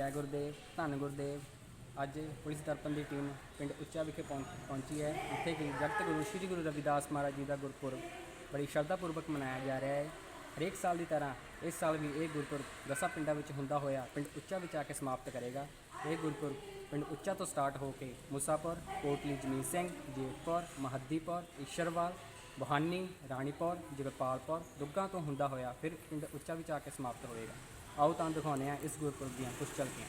ਜੈ ਗੁਰਦੇਵ, ਧੰਨ ਗੁਰਦੇਵ। ਅੱਜ ਪੁਲਿਸ ਦਰਪਣ ਦੀ ਟੀਮ ਪਿੰਡ ਉੱਚਾ ਵਿਖੇ ਪਹੁੰਚ- ਪਹੁੰਚੀ ਹੈ, ਜਿੱਥੇ ਕਿ ਜਗਤ ਗੁਰੂ, ਸ੍ਰੀ ਗੁਰੂ ਰਵਿਦਾਸ ਮਹਾਰਾਜ ਜੀ ਦਾ ਗੁਰਪੁਰਬ ਬੜੀ ਸ਼ਰਧਾ ਪੂਰਵਕ ਮਨਾਇਆ ਜਾ ਰਿਹਾ ਹੈ। ਹਰੇਕ ਸਾਲ ਦੀ ਤਰ੍ਹਾਂ ਇਸ ਸਾਲ ਵੀ ਇਹ ਗੁਰਪੁਰਬ ਦਸਾਂ ਪਿੰਡਾਂ ਵਿੱਚ ਹੁੰਦਾ ਹੋਇਆ ਪਿੰਡ ਉੱਚਾ ਵਿੱਚ ਆ ਕੇ ਸਮਾਪਤ ਕਰੇਗਾ। ਇਹ ਗੁਰਪੁਰਬ ਪਿੰਡ ਉੱਚਾ ਤੋਂ ਸਟਾਰਟ ਹੋ ਕੇ ਮੁਸਾਪੁਰ, ਕੋਟਲੀ ਜਮੀਤ ਸਿੰਘ, ਜੇਤਪੁਰ, ਮਹੱਦੀਪੁਰ, ਈਸ਼ਰਵਾਲ, ਬੁਹਾਨੀ, ਰਾਣੀਪੁਰ ਜਗਪਾਲਪੁਰ ਦੁੱਗਾ ਤੋਂ ਹੁੰਦਾ ਹੋਇਆ ਫਿਰ ਪਿੰਡ ਉੱਚਾ ਵਿੱਚ ਆ ਕੇ ਸਮਾਪਤ ਹੋਵੇਗਾ। ਆਓ ਤਾਂ ਦਿਖਾਉਂਦੇ ਆ ਇਸ ਗੁਰਪੁਰਬ ਦੀਆਂ ਕੁਝ ਝਲਕੀਆਂ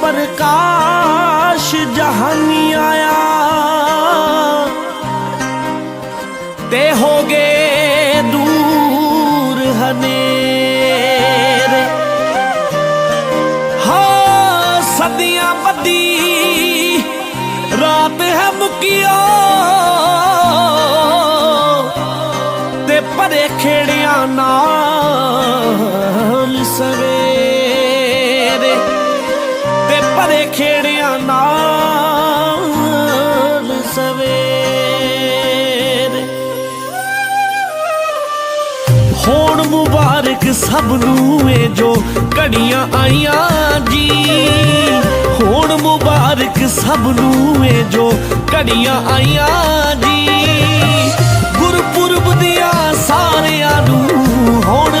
ਪ੍ਰਕਾਸ਼ ਜਹਾਨੀ ਆਇਆ। ਤੇ ਹੋ ਗਏ ਦੂਰ ਹਨੇਰੇ। ਹੋ ਸਦੀਆਂ ਬੱਦੀ ਰਾਤ ਹੈ ਮੁਕਿਆ ਤੇ ਪਰੇ ਖੇੜਿਆਂ ਨਾਲ ਖੇੜਿਆਂ ਨਾਲ ਸਵੇਰੇ? ਹੋਣ ਮੁਬਾਰਕ ਸਭ ਨੂੰ ਏ ਜੋ ਘੜੀਆਂ ਆਈਆਂ ਜੀ। ਹੋਣ ਮੁਬਾਰਕ ਸਭ ਨੂੰ ਏ ਜੋ ਘੜੀਆਂ ਆਈਆਂ ਜੀ। ਗੁਰਪੁਰਬ ਦੀਆਂ ਸਾਰਿਆਂ ਨੂੰ ਹੋਣ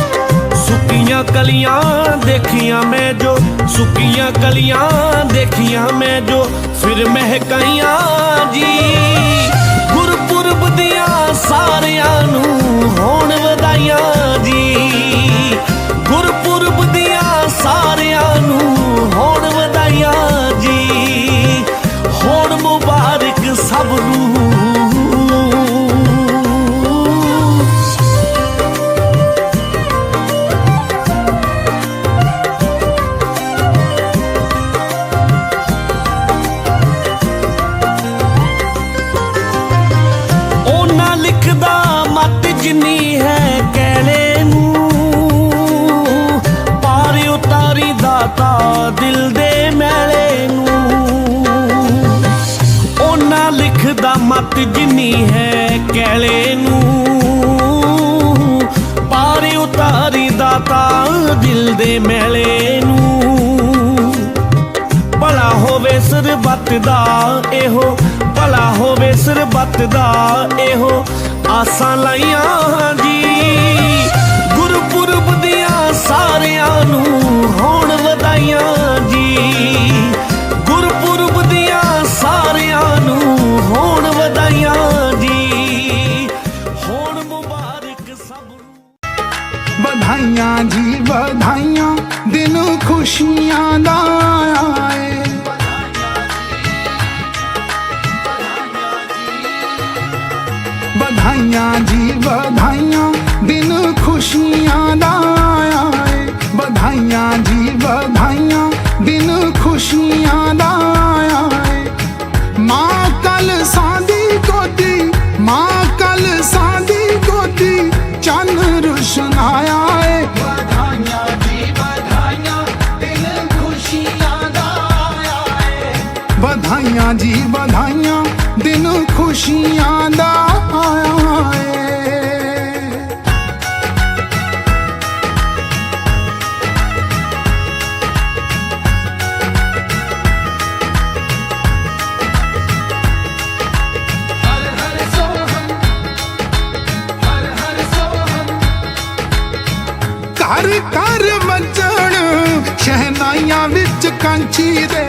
ਸੁੱਕੀਆਂ ਕਲੀਆਂ ਦੇਖੀਆਂ ਮੈਂ ਜੋ, ਸੁੱਕੀਆਂ ਕਲੀਆਂ ਦੇਖੀਆਂ ਮੈਂ ਜੋ, ਫਿਰ ਮਹਿਕਾਈਆਂ ਜੀ। ਗੁਰਪੁਰਬ ਦੀਆਂ ਸਾਰਿਆਂ ਨੂੰ ਹੋਣ ਵਧਾਈਆਂ ਜੀ। ਲਿਖਦਾ ਜਿੰਨੀ ਹੈ ਕਹਿਲੇ ਨੂੰ। ਪਾਰ ਉਤਾਰੀ ਦਾਤਾ ਦਿਲ ਦੇ ਮੈਲੇ ਨੂੰ। ਭਲਾ ਹੋਵੇ ਸਰਬੱਤ ਦਾ ਇਹੋ, ਭਲਾ ਹੋਵੇ ਸਰਬੱਤ ਦਾ ਇਹੋ। ਆਸਾਂ ਲਾਈਆਂ ਜੀ, ਗੁਰਪੁਰਬ ਦੀਆਂ ਸਾਰਿਆਂ ਨੂੰ ਹੋਣ ਵਧਾਈਆਂ ਜੀ। ਗੁਰਪੁਰਬ ਦੀਆਂ ਸਾਰਿਆਂ ਨੂੰ ਵਧਾਈਆਂ ਜੀ ਵਧਾਈਆਂ। ਦਿਨ ਖੁਸ਼ੀਆਂ ਦਾ ਆਏ। ਵਧਾਈਆਂ ਜੀ ਵਧਾਈਆਂ। ਦਿਨ ਖੁਸ਼ੀਆਂ ਦਾ ਆਏ। ਮਾਂ ਕਲ ਸਾਦੀ ਗੋਦੀ ਮਾਂ ਕਲ ਸਾਦੀ ਗੋਦੀ ਚੰਨ ਰੁਸ਼ਨਾਇਆ ਏ। ਵਧਾਈਆਂ ਜੀ ਵਧਾਈਆਂ। ਦਿਲ ਖੁਸ਼ੀਆਂ ਦਾ ਆਇਆ ਏ। ਵਧਾਈਆਂ ਜੀ ਵਧਾਈਆਂ। ਦਿਨ ਖੁਸ਼ੀਆਂ ਘਰ ਘਰ ਵੱਜਣ ਸ਼ਹਿਨਾਈਆਂ ਵਿੱਚ ਕਾਂਚੀ ਦੇ।